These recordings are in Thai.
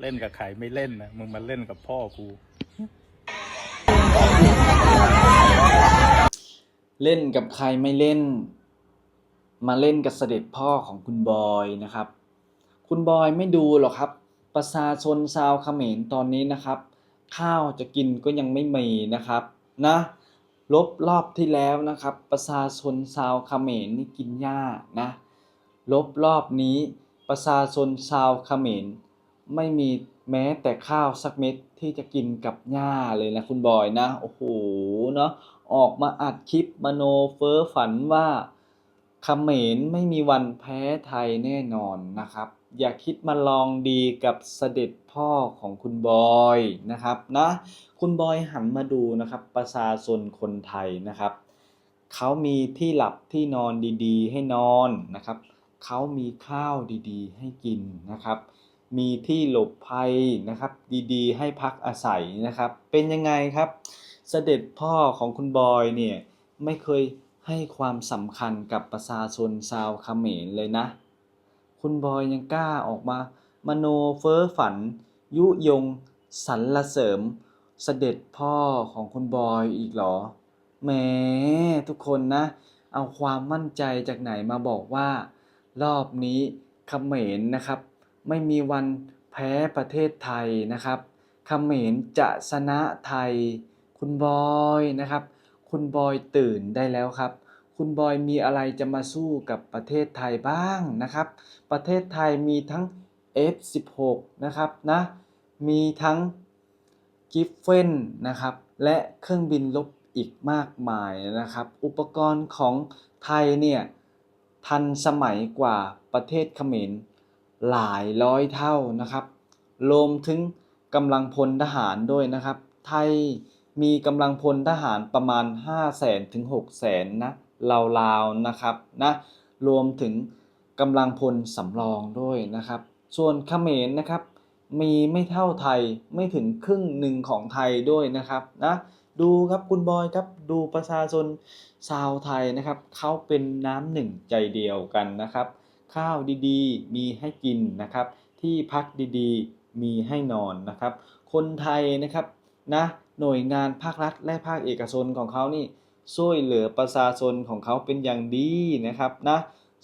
เล่นกับใครไม่เล่นนะมึงมาเล่นกับพ่อกู เล่นกับใครไม่เล่น มาเล่นกับเสด็จพ่อของคุณบอยนะครับ คุณบอยไม่ดูหรอกครับ ประชาชนชาวเขมรตอนนี้นะครับ ข้าวจะกินก็ยังไม่มีนะครับ นะลบรอบที่แล้วนะครับ ประชาชนชาวเขมรนี่กินหญ้านะลบรอบนี้ประชาชนชาวเขมร ไม่มีแม้แต่ข้าวสักเม็ดที่จะกินกับหญ้าเลยนะคุณบอยนะ โอ้โหเนาะออกมาอัดคลิปมโนเฟอ้อฝันว่าเขมรไม่มีวันแพ้ไทยแน่นอนนะครับ อย่าคิดมาลองดีกับเสด็จพ่อของคุณบอยนะครับนะคุณบอยหันมาดูนะครับประชาชนคนไทยนะครับ เขามีที่หลับที่นอนดีๆ ให้นอนนะครับ เขามีข้าวดีๆ ให้กินนะครับ มีที่หลบภัยนะครับ ดีๆ ให้พักอาศัยนะครับ เป็นยังไงครับ เสด็จพ่อของคุณบอยเนี่ยไม่เคยให้ความสำคัญกับประชาชนชาวเขมรเลยนะ คุณบอยยังกล้าออกมา มโนเฟ้อฝัน ยุยงสรรเสริม เสด็จพ่อของคุณบอยอีกเหรอแหมทุกคนนะ เอาความมั่นใจจากไหนมาบอกว่า รอบนี้เขมรนะครับ ไม่มีวันแพ้ประเทศไทยนะครับเขมรจะชนะไทย คุณบอยนะครับ คุณบอยตื่นได้แล้วครับ คุณบอยมีอะไรจะมาสู้กับประเทศไทยบ้างนะครับ ประเทศไทยมีทั้ง F16 นะครับนะมีทั้งกิฟเฟนนะครับ และเครื่องบินลบอีกมากมายนะครับ อุปกรณ์ของไทยเนี่ยทันสมัยกว่าประเทศเขมร หลายร้อยเท่านะครับ รวมถึงกำลังพลทหารด้วยนะครับ ไทยมีกำลังพลทหารประมาณ 5 0 0แสนถึง6 0แสนนะราวๆนะครับนะรวมถึงกำลังพลสำรองด้วยนะครับ ส่วนเขมรนะครับ มีไม่เท่าไทยไม่ถึงครึ่งหนึ่งของไทยด้วยนะครับนะดูครับคุณบอยครับดูประชาชนชาวไทยนะครับเขาเป็นน้ำหนึ่งใจเดียวกันนะครับ ข้าวดีๆ มีให้กินนะครับ ที่พักดีๆ มีให้นอนนะครับ คนไทยนะครับนะหน่วยงานภาครัฐและภาคเอกชนของเขานี่ช่วยเหลือประชาชนของเขาเป็นอย่างดีนะครับนะ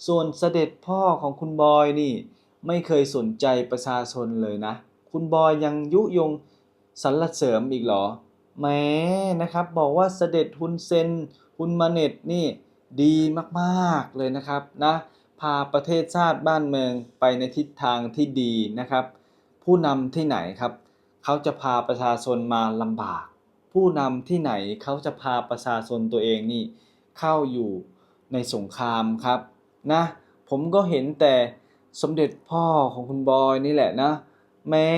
ส่วนเสด็จพ่อของคุณบอยนี่ไม่เคยสนใจประชาชนเลยนะ คุณบอยยังยุยงสรรเสริมอีกเหรอแหม้นะครับบอกว่าเสด็จฮุนเซนฮุนมาเน็ตนี่ดีมากๆเลยนะครับนะ พาประเทศชาติบ้านเมืองไปในทิศทางที่ดีนะครับ ผู้นำที่ไหนครับ เขาจะพาประชาชนมาลำบาก ผู้นำที่ไหนเขาจะพาประชาชนตัวเองนี่เข้าอยู่ในสงครามครับนะ ผมก็เห็นแต่สมเด็จพ่อของคุณบอยนี่แหละนะ แม้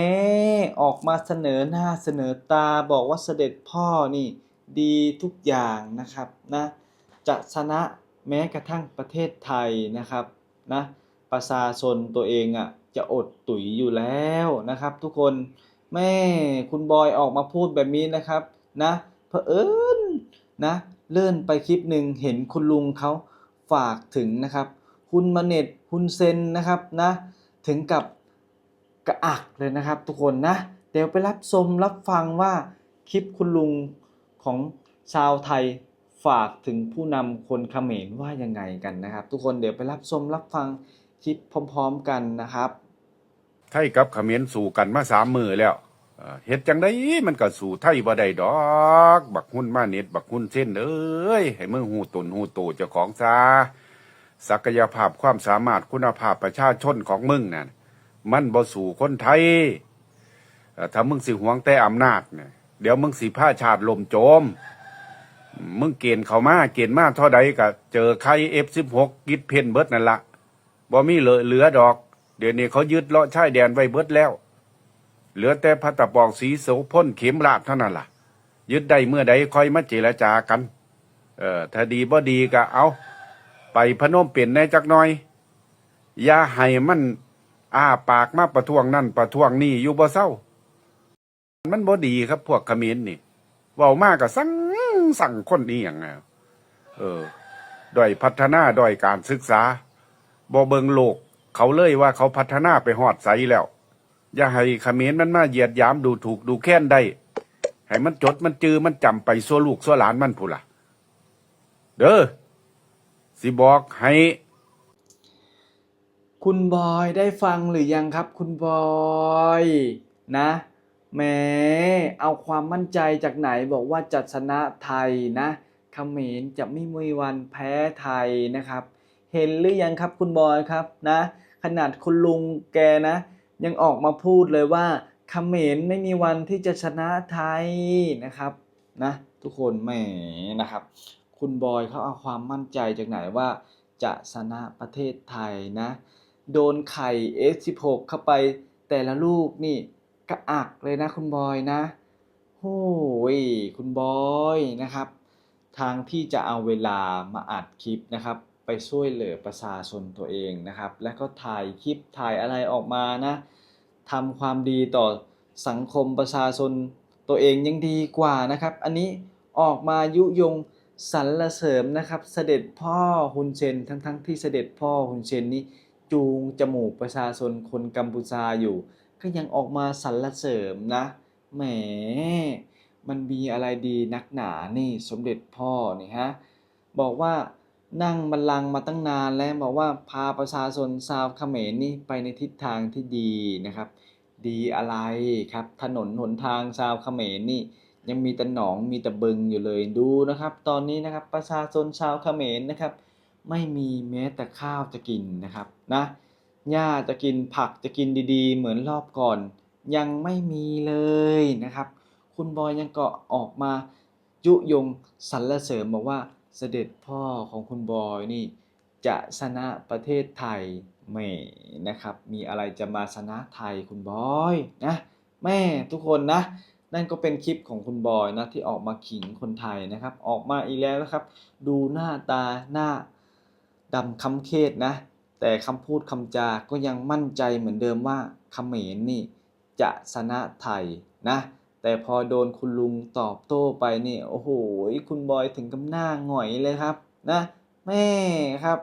ออกมาเสนอหน้าเสนอตาบอกว่าเสด็จพ่อนี่ดีทุกอย่างนะครับนะจะชนะแม้กระทั่งประเทศไทยนะครับ นะประชาชนตัวเองอะจะอดตุ๋ยอยู่แล้วนะครับ ทุกคนแม่คุณบอยออกมาพูดแบบนี้นะครับนะเผอิญนะเลื่อนไปคลิปหนึ่งเห็นคุณลุงเขาฝากถึงนะครับคุณมาเน็ตคุณเซนนะครับนะถึงกับกระอักเลยนะครับ ทุกคนนะเดี๋ยวไปรับชมรับฟังว่าคลิปคุณลุงของชาวไทย ฝากถึงผู้นำคนเขมรว่ายังไงกันนะครับ ทุกคนเดี๋ยวไปรับชมรับฟังคลิปพร้อม ๆกันนะครับไทยกับเขมรสู่กันมาสามมือแล้วเอ่อเฮ็ดจังได้มันก็สู่ไทยบ่ได้ดอก บักหุ้นมาเน็ตบักหุ้นเส้นเอ้ยให้มึงหูตนหูโตเจ้าของซาศักยภาพความสามารถคุณภาพประชาชนของมึงน่ะมันบ่สู่คนไทยถ้ามึงสิหวงแต่อำนาจเนี่ยเดี๋ยวมึงสิพาชาติลมโจม มึงเกณฑ์เขามาเกณฑ์มาเท่าใดก็เจอใคร F16 กิดเพนเบิร์ดนั่นละบ่มีเหลือเหลือดอก เดี๋ยวนี้เขายึดเลาะชายแดนไว้เบิร์ดแล้ว เหลือแต่พัตตะปองสีโสพ่นเข็มราดเท่านั้นล่ะ ยึดได้เมื่อใดค่อยมาเจรจากัน เออถ้าดีบ่ดีก็เอา ไปพนมเปลี่ยนแหน่จักหน่อยอย่าให้มันอ้าปากมาประท้วงนั่นประท้วงนี่อยู่บ่เศร้า มันบ่ดีครับพวกขมรนี่ เว้ามากก็สั่งสั่งคนนี้อย่างไงเออด้อยพัฒนาด้อยการศึกษาบ่เบิงโลก เขาเลยว่าเขาพัฒนาไปหอดใสแล้ว อย่าให้ขมรมันมาเหยียดยามดูถูกดูแค้นได้ ให้มันจดมันจือมันจำไปซัวลูกซัวหลานมันพูนล่ะเด้อสิบอกให้ คุณบอยได้ฟังหรือยังครับ คุณบอย นะ แหมเอาความมั่นใจจากไหนบอกว่าจะชนะไทยนะเขมรจะไม่มีวันแพ้ไทยนะครับ เห็นหรือยังครับคุณบอยครับนะ ขนาดคุณลุงแกนะ ยังออกมาพูดเลยว่าเขมรไม่มีวันที่จะชนะไทยนะครับนะ ทุกคนแหมนะครับ คุณบอยเขาเอาความมั่นใจจากไหนว่าจะชนะประเทศไทยนะ โดนไข่ F16 เข้าไปแต่ละลูกนี่ กระอักเลยนะคุณบอยนะโอ้ยคุณบอยนะครับ ทางที่จะเอาเวลามาอัดคลิปนะครับ ไปช่วยเหลือประชาชนตัวเองนะครับ และก็ถ่ายคลิปถ่ายอะไรออกมานะทำความดีต่อสังคมประชาชนตัวเองยังดีกว่านะครับ อันนี้ออกมายุยงสรรเสริมนะครับ เสด็จพ่อฮุนเซนทั้งๆทที่เสด็จพ่อฮุนเซนนี่จูงจมูกประชาชนคนกัมพูชาอยู่ ก็ยังออกมาสรรเสริมนะ แหม มันมีอะไรดีนักหนานี่สมเด็จพ่อนี่ฮะ บอกว่านั่งบัลลังก์มาตั้งนานแล้วบอกว่าพาประชาชนชาวเขมรนี่ไปในทิศทางที่ดีนะครับ ดีอะไรครับ ถนนหนทางชาวเขมรนี่ยังมีแต่หนองมีแต่บึงอยู่เลยดูนะครับ ตอนนี้นะครับประชาชนชาวเขมรนะครับ ไม่มีแม้แต่ข้าวจะกินนะครับนะ หญ้าจะกินผักจะกินดีๆ เหมือนรอบก่อน ยังไม่มีเลยนะครับ คุณบอยยังก็ออกมายุยงสรรเสริมบอกว่าเสด็จพ่อของคุณบอยนี่ จะชนะประเทศไทยไม่นะครับ มีอะไรจะมาชนะไทยคุณบอยนะแม่ทุกคนนะ นั่นก็เป็นคลิปของคุณบอยนะที่ออกมาขิงคนไทยนะครับ ออกมาอีกแล้วนะครับ ดูหน้าตาหน้าดำคำเคดนะ แต่คำพูดคำจาก็ยังมั่นใจเหมือนเดิมว่าเขมรนี่จะชนะไทยนะ แต่พอโดนคุณลุงตอบโต้ไปนี่โอ้โหคุณบอยถึงกับหน้าหงอยเลยครับนะแม่ครับ